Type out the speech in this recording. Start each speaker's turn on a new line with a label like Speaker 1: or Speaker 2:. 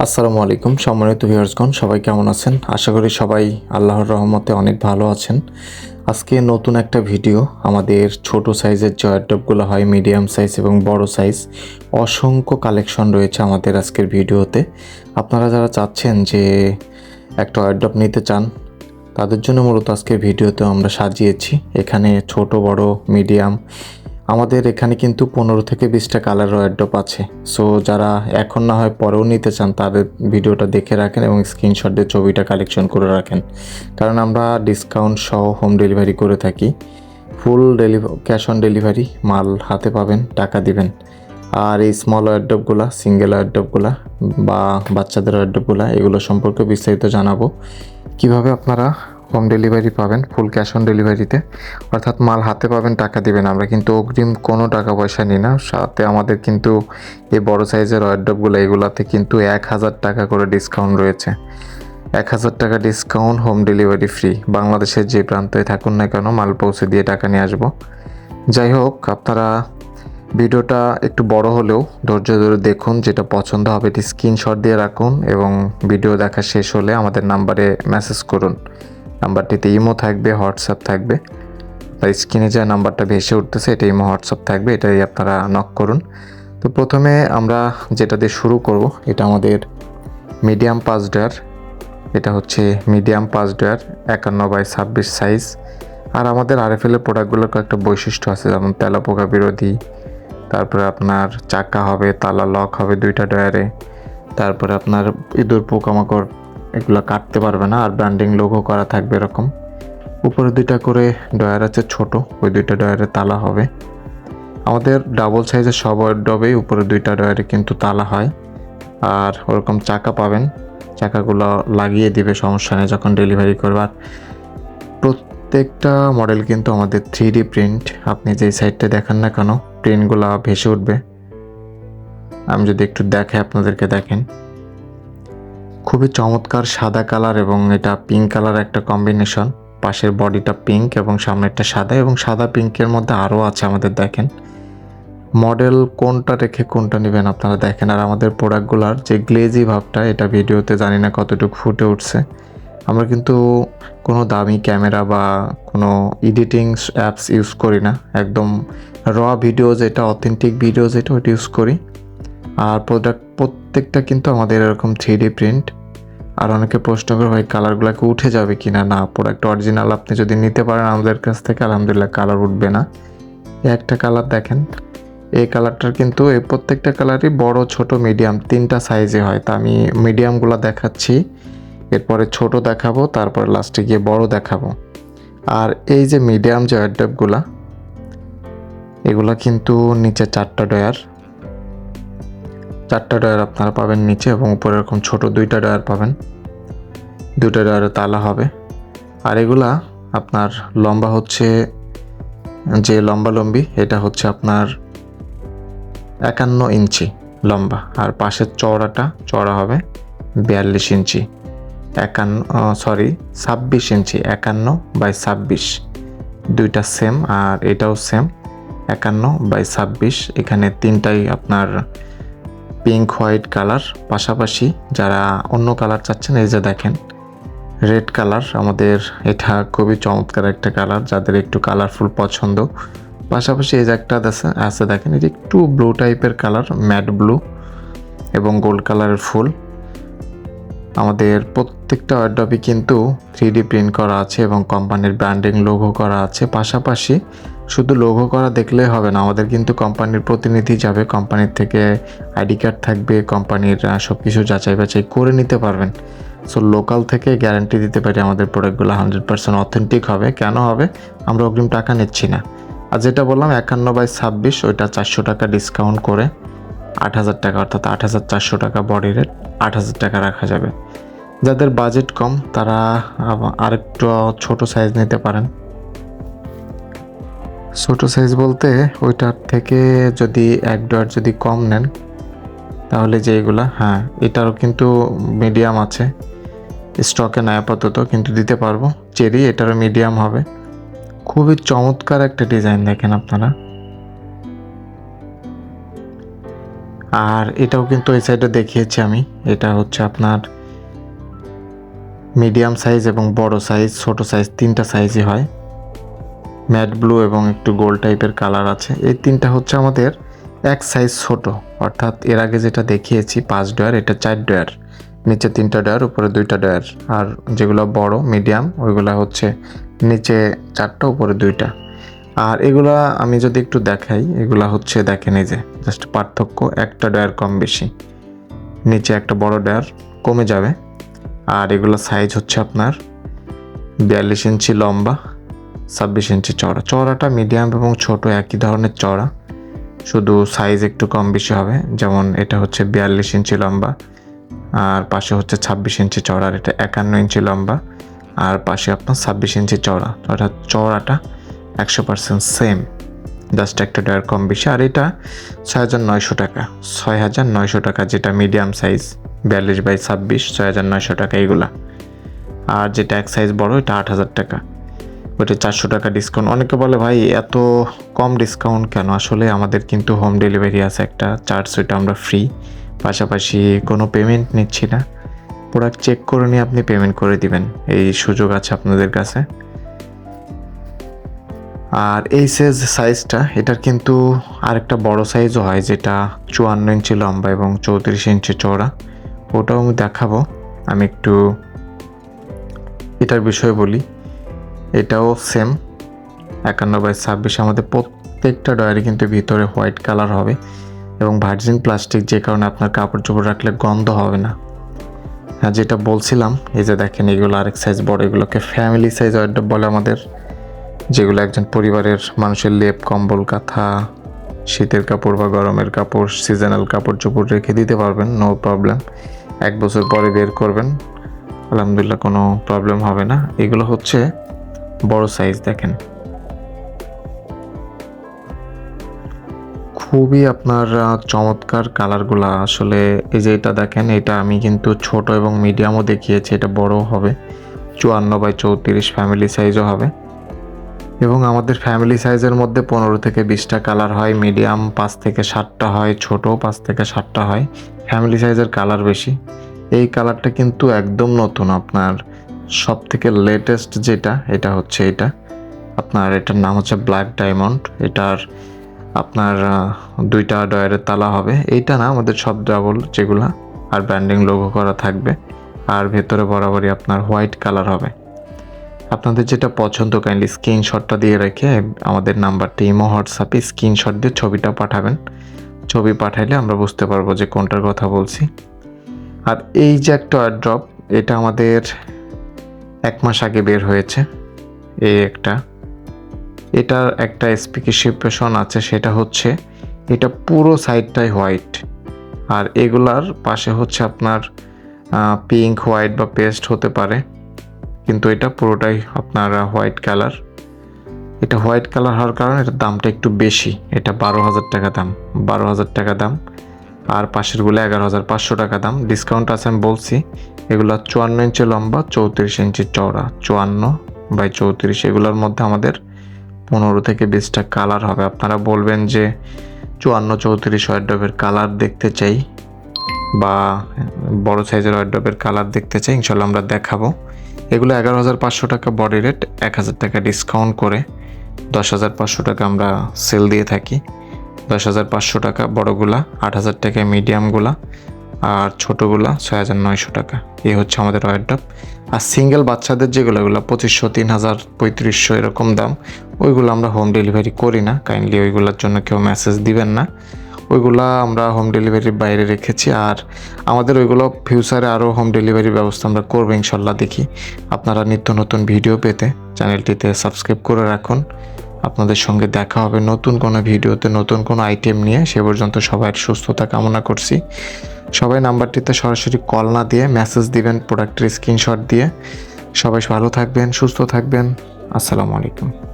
Speaker 1: আসসালামু আলাইকুম, সম্মানিত ভিউয়ার্সগণ, সবাই কেমন আছেন? আশা করি সবাই আল্লাহর রহমতে অনেক ভালো আছেন। আজকে নতুন একটা ভিডিও, আমাদের ছোট সাইজের যে ওয়ারড্রপগুলো হয় মিডিয়াম সাইজ এবং বড় সাইজ। অসংখ্য কালেকশন রয়েছে আমাদের আজকের ভিডিওতে। আপনারা যারা চাচ্ছেন যে একটা ওয়ারড্রপ নিতে চান, তাদের জন্য মূলত আজকের ভিডিওতে আমরা সাজিয়েছি। এখানে ছোট, বড়, মিডিয়াম আমাদের এখানে কিন্তু পনেরো থেকে বিশটা কালার ওয়ারড্রপ আছে। সো যারা এখন না হয় পরেও নিতে চান, তাদের ভিডিওটা দেখে রাখেন এবং স্ক্রিনশট দিয়ে ছবিটা কালেকশন করে রাখেন। কারণ আমরা ডিসকাউন্ট সহ হোম ডেলিভারি করে থাকি। Full delivery cash on delivery মাল হাতে পাবেন, টাকা দিবেন। আর এই স্মল ওয়ারড্রপগুলো সিঙ্গেল ওয়ারড্রপগুলো বা বাচ্চাদের ওয়ারড্রপগুলো এগুলো সম্পর্কে বিস্তারিত জানাব। কীভাবে আপনারা হোম ডেলিভারি পাবেন ফুল ক্যাশ অন ডেলিভারিতে অর্থাৎ মাল হাতে পাবেন, টাকা দিবেন। আমরা কিন্তু অগ্রিম কোনো টাকা পয়সা নিই না। সাথে আমাদের কিন্তু এই বড় সাইজের ওয়ারড্রপগুলো এগুলাতে কিন্তু এক হাজার টাকা করে ডিসকাউন্ট রয়েছে। এক হাজার টাকা ডিসকাউন্ট হোম ডেলিভারি ফ্রি বাংলাদেশের যে প্রান্তে থাকুন না কেন, মাল পৌঁছে দিয়ে টাকা নিয়ে আসব। যাই হোক, আপনারা ভিডিওটা একটু বড় হলেও ধৈর্য ধরে দেখুন, যেটা পছন্দ হবে এটি স্ক্রিনশট দিয়ে রাখুন এবং ভিডিও দেখা শেষ হলে আমাদের নাম্বারে মেসেজ করুন। নাম্বারটিতে ইমো থাকবে, হোয়াটসঅ্যাপ থাকবে। তাই স্ক্রিনে যে নাম্বারটা ভেসে উঠতেছে, এটা ইমো, হোয়াটসঅ্যাপ থাকবে, এটাই আপনারা নক করুন। তো প্রথমে আমরা যেটা দিয়ে শুরু করব, এটা আমাদের মিডিয়াম পাঁচ এটা হচ্ছে মিডিয়াম পাঁচ একান্ন বাই ছাব্বিশ সাইজ আর আমাদের আরএফএলের প্রোডাক্টগুলোর কয়েকটা বৈশিষ্ট্য আছে, যেমন তেলাপোকা বিরোধী, তারপরে আপনার চাকা হবে, তালা লক হবে দুইটা ডয়ারে তারপরে আপনার ইঁদুর পোকামাকড় এগুলো কাটতে পারবে না, আর ব্র্যান্ডিং লোগো করা থাকবে এরকম। উপরে দুইটা করে ডয়ার আছে ছোট, ওই দুইটা ডয়ারে তালা হবে। আমাদের ডাবল সাইজের সব ডবেই উপরে দুইটা ডয়ারে কিন্তু তালা হয়। আর ওরকম চাকা পাবেন, চাকাগুলো লাগিয়ে দিবে, সমস্যা নেই, যখন ডেলিভারি করবার প্রত্যেকটা মডেল কিন্তু আমাদের থ্রি ডি প্রিন্ট আপনি যেই সাইডটা দেখান না কেন প্রিন্টগুলো ভেসে উঠবে। আমি যদি একটু দেখে আপনাদেরকে দেখেন। খুবই চমৎকার সাদা কালার এবং এটা পিঙ্ক কালার একটা কম্বিনেশন পাশের বডিটা পিঙ্ক এবং সামনেরটা সাদা এবং সাদা পিঙ্কের মধ্যে আরও আছে আমাদের দেখেন। মডেল কোনটা রেখে কোনটা নেবেন আপনারা দেখেন। আর আমাদের প্রোডাক্টগুলোর যে গ্লেজি ভাবটা, এটা ভিডিওতে জানি না কতটুকু ফুটে উঠছে। আমরা কিন্তু কোনো দামি ক্যামেরা বা কোনো এডিটিং অ্যাপস ইউজ করি না। একদম র ভিডিও যেটা অথেন্টিক ভিডিও যেটা, ওইটা ইউজ করি। আর প্রোডাক্ট প্রত্যেকটা কিন্তু আমাদের এরকম থ্রি প্রিন্ট আর অনেকে প্রশ্ন করে, ভাই কালারগুলোকে উঠে যাবে কি না না প্রোডাক্ট অরিজিনাল আপনি যদি নিতে পারেন আমাদের কাছ থেকে, আলহামদুলিল্লাহ কালার উঠবে না। একটা কালার দেখেন, এই কালারটার কিন্তু এই প্রত্যেকটা কালারই বড়, ছোট মিডিয়াম তিনটা সাইজে হয়। তা আমি মিডিয়ামগুলো দেখাচ্ছি, এরপরে ছোট দেখাবো, তারপরে লাস্টে গিয়ে বড় দেখাবো। আর এই যে মিডিয়াম যে অ্যাডাপগুলা এগুলা কিন্তু নিচে চারটা ডয়ার চারটা ডয়ার আপনারা পাবেন নিচে এবং উপরে এরকম ছোট দুইটা ডয়ার পাবেন। দুইটা ডয়ারে তালা হবে। আর এগুলা আপনার লম্বা হচ্ছে, যে লম্বা লম্বি, এটা হচ্ছে আপনার একান্ন ইঞ্চি লম্বা। আর পাশের চওড়াটা, চওড়া হবে বিয়াল্লিশ ইঞ্চি। একান্ন সরি ছাব্বিশ ইঞ্চি, একান্ন বাই ছাব্বিশ। দুইটা সেম আর এটাও সেম একান্ন বাই ছাব্বিশ। এখানে তিনটাই আপনার পিঙ্ক হোয়াইট কালার পাশাপাশি যারা অন্য কালার চাচ্ছেন, এই যে দেখেন রেড কালার আমাদের এটা খুবই চমৎকার একটা কালার যাদের একটু কালারফুল পছন্দ। পাশাপাশি এই যে একটা আছে দেখেন এটা একটু ব্লু টাইপের কালার ম্যাট ব্লু এবং গোল্ড কালারের ফুল। আমাদের প্রত্যেকটা ওয়ার্ডবই কিন্তু থ্রি প্রিন্ট করা আছে এবং কোম্পানির ব্র্যান্ডিং লোগো করা আছে। পাশাপাশি শুধু লোগো করা দেখলে হবে না, আমাদের কিন্তু কোম্পানির প্রতিনিধি যাবে কোম্পানির থেকে আইডি কার্ড থাকবে কোম্পানির সব কিছু যাচাই বাছাই করে নিতে পারবেন। সো লোকাল থেকে গ্যারান্টি দিতে পারি আমাদের প্রোডাক্টগুলো হান্ড্রেড পার্সেন্ট অথেন্টিক হবে। কেন হবে? আমরা অগ্রিম টাকা নিচ্ছি না। আর যেটা বললাম, একান্ন বাই ছাব্বিশ, ওইটা চারশো টাকা ডিসকাউন্ট করে আট হাজার টাকা, অর্থাৎ আট হাজার চারশো টাকা বডি রেট আট হাজার টাকা রাখা যাবে। যাদের বাজেট কম, তারা আরেকটু ছোট সাইজ নিতে পারেন। ছোট সাইজ বলতে ওইটার থেকে যদি এক ডয়ার যদি কম নেন, তাহলে যে এগুলা হ্যাঁ এটারও কিন্তু মিডিয়াম আছে। স্টকে নেয় আপাতত, কিন্তু দিতে পারব। চেরি এটারও মিডিয়াম হবে। খুবই চমৎকার একটা ডিজাইন দেখেন আপনারা। আর এটাও কিন্তু এই সাইডে দেখিয়েছি আমি। এটা হচ্ছে আপনার মিডিয়াম সাইজ এবং বড় সাইজ ছোট সাইজ তিনটা সাইজই হয়। ম্যাট ব্লু এবং একটু গোল্ড টাইপের কালার আছে। এই তিনটা হচ্ছে আমাদের এক সাইজ ছোট। অর্থাৎ এর আগে যেটা দেখিয়েছি, পাঁচ ডয়ার, এটা চার ডয়ার। নিচে তিনটা ডয়ার, উপরে দুইটা ডয়ার। আর যেগুলো বড় মিডিয়াম ওইগুলো হচ্ছে নিচে চারটা, উপরে দুইটা। আর এগুলা আমি যদি একটু দেখাই, এগুলা হচ্ছে দেখেন এই যে জাস্ট পার্থক্য, একটা ডয়ার কম বেশি। নিচে একটা বড় ডয়ার কমে যাবে। আর এগুলো সাইজ হচ্ছে আপনার বিয়াল্লিশ ইঞ্চি লম্বা। ছাব্বিশ ইঞ্চি চড়া চওড়াটা মিডিয়াম এবং ছোট একই ধরনের চড়া শুধু সাইজ একটু কম বেশি হবে। যেমন এটা হচ্ছে বিয়াল্লিশ ইঞ্চি লম্বা, আর পাশে হচ্ছে ছাব্বিশ ইঞ্চি চওড়া, আর এটা একান্ন ইঞ্চি লম্বা, আর পাশে আপনার ছাব্বিশ ইঞ্চি চওড়া। অর্থাৎ চওড়াটা একশো পার্সেন্ট সেম জাস্ট একটা ডয়ার কম বেশি। আর এটা ছয় হাজার নয়শো টাকা। ছয় হাজার নয়শো টাকা যেটা মিডিয়াম সাইজ বিয়াল্লিশ বাই ছাব্বিশ, ছয় হাজার নয়শো টাকা এইগুলা আর যেটা এক সাইজ বড়, এটা আট হাজার টাকা। ওইটা চারশো টাকা ডিসকাউন্ট অনেকে বলে, ভাই, এত কম ডিসকাউন্ট কেন? আসলে আমাদের কিন্তু হোম ডেলিভারি আছে একটা। চার্জ ওইটা আমরা ফ্রি পাশাপাশি কোনো পেমেন্ট নিচ্ছি না। প্রোডাক্ট চেক করে নিয়ে আপনি পেমেন্ট করে দিবেন। এই সুযোগ আছে আপনাদের কাছে। আর এই সাইজ সাইজটা এটার কিন্তু আরেকটা বড় সাইজও হয়, যেটা চুয়ান্ন ইঞ্চি লম্বা এবং চৌত্রিশ ইঞ্চি চওড়া। ওটাও আমি দেখাবো। আমি একটু এটার বিষয়ে বলি। এটাও সেম একান্ন বাই ছাব্বিশ আমাদের প্রত্যেকটা ডয়ারে কিন্তু ভিতরে হোয়াইট কালার হবে এবং ভার্জিন প্লাস্টিক যে কারণে আপনার কাপড় চোপড় রাখলে গন্ধ হবে না। হ্যাঁ যেটা বলছিলাম, এই যে দেখেন এগুলো আরেক সাইজ বড়, এগুলোকে ফ্যামিলি সাইজ ওয়ার্ডব বলে আমাদের। যেগুলো একজন পরিবারের মানুষের লেপ, কম্বল, কাঁথা, শীতের কাপড় বা গরমের কাপড় সিজনাল কাপড় চোপড় রেখে দিতে পারবেন নো প্রবলেম এক বছর পরে বের করবেন, আলহামদুলিল্লাহ কোনো প্রবলেম হবে না। এগুলো হচ্ছে বড় সাইজ দেখেন। খুবই আপনার চমৎকার কালারগুলো আসলে এই যে এটা দেখেন, এটা আমি কিন্তু ছোট এবং মিডিয়ামও দেখিয়েছি, এটা বড় হবে। চুয়ান্ন বাই চৌত্রিশ ফ্যামিলি সাইজও হবে। এবং আমাদের ফ্যামিলি সাইজের মধ্যে পনেরো থেকে বিশটা কালার হয়। মিডিয়াম পাঁচ থেকে সাতটা হয়, ছোট পাঁচ থেকে সাতটা হয়। ফ্যামিলি সাইজের কালার বেশি। এই কালারটা কিন্তু একদম নতুন আপনার। সব থেকে লেটেস্ট যেটা, এটা হচ্ছে এটা। আপনার এটার নাম হচ্ছে ব্ল্যাক ডায়মন্ড এটার আপনার দুইটা ডয়ারের তালা হবে। এইটা না, আমাদের সব ডাবল যেগুলা, আর ব্র্যান্ডিং লোগো করা থাকবে। আর ভেতরে বরাবরই আপনার হোয়াইট কালার হবে। আপনাদের যেটা পছন্দ কাইন্ডলি স্ক্রিনশটটা দিয়ে রেখে আমাদের নাম্বারটি, ইমো হোয়াটসঅ্যাপে স্ক্রিনশট দিয়ে ছবিটা পাঠাবেন। ছবি পাঠাইলে আমরা বুঝতে পারব যে কোনটার কথা বলছি। আর এই যে একটা ড্রপ এটা আমাদের মাস আগে বের হয়েছে। এই একটা। এটার একটা স্পেসিফিকেশন আছে, সেটা হচ্ছে এটা পুরো সাইডটাই হোয়াইট আর এগুলার পাশে হচ্ছে আপনার পিঙ্ক হোয়াইট বা পেস্ট হতে পারে। কিন্তু এটা পুরোটাই আপনার হোয়াইট কালার এটা হোয়াইট কালার হওয়ার কারণে এটার দামটা একটু বেশি। এটা বারো হাজার টাকা দাম। বারো হাজার টাকা দাম। আর পাশেরগুলো এগারো হাজার পাঁচশো টাকা দাম। ডিসকাউন্ট আছে আমি বলছি। এগুলো চুয়ান্ন ইঞ্চি লম্বা, চৌত্রিশ ইঞ্চি চওড়া। চুয়ান্ন বাই চৌত্রিশ, এগুলোর মধ্যে আমাদের পনেরো থেকে বিশটা কালার হবে। আপনারা বলবেন যে চুয়ান্ন চৌত্রিশ ওয়ার্ডবের কালার দেখতে চাই বা বড় সাইজের ওয়ার্ডবের কালার দেখতে চাই ইনশাল্লাহ আমরা দেখাবো। এগুলো এগারো হাজার পাঁচশো টাকা বডি রেট এক হাজার টাকা ডিসকাউন্ট করে দশ হাজার পাঁচশো টাকা আমরা সেল দিয়ে থাকি। দশ হাজার পাঁচশো টাকা, বড়গুলা আট হাজার টাকা মিডিয়ামগুলা আর ছোটোগুলা ছয় হাজার নয়শো টাকা। এই হচ্ছে আমাদের ওয়ার্ডব আর সিঙ্গেল বাচ্চাদের যেগুলো ওগুলো পঁচিশশো, তিন হাজার, পঁয়ত্রিশশো এরকম দাম, ওইগুলো আমরা হোম ডেলিভারি করি না। কাইন্ডলি ওইগুলোর জন্য কেউ মেসেজ দিবেন না। ওইগুলা আমরা হোম ডেলিভারির বাইরে রেখেছি আর আমাদের ওইগুলো ফিউচারে আরও হোম ডেলিভারির ব্যবস্থা আমরা করব ইনশাল্লাহ দেখি। আপনারা নিত্য নতুন ভিডিও পেতে চ্যানেলটিতে সাবস্ক্রাইব করে রাখুন। আপনাদের সঙ্গে দেখা হবে নতুন কোনো ভিডিওতে, নতুন কোনো আইটেম নিয়ে। সে পর্যন্ত সবাই সুস্থতা কামনা করছি। সবাই নাম্বারটিতে সরাসরি কল না দিয়ে মেসেজ দিবেন প্রোডাক্টের স্ক্রিনশট দিয়ে। সবাই ভালো থাকবেন, সুস্থ থাকবেন। আসসালামু আলাইকুম।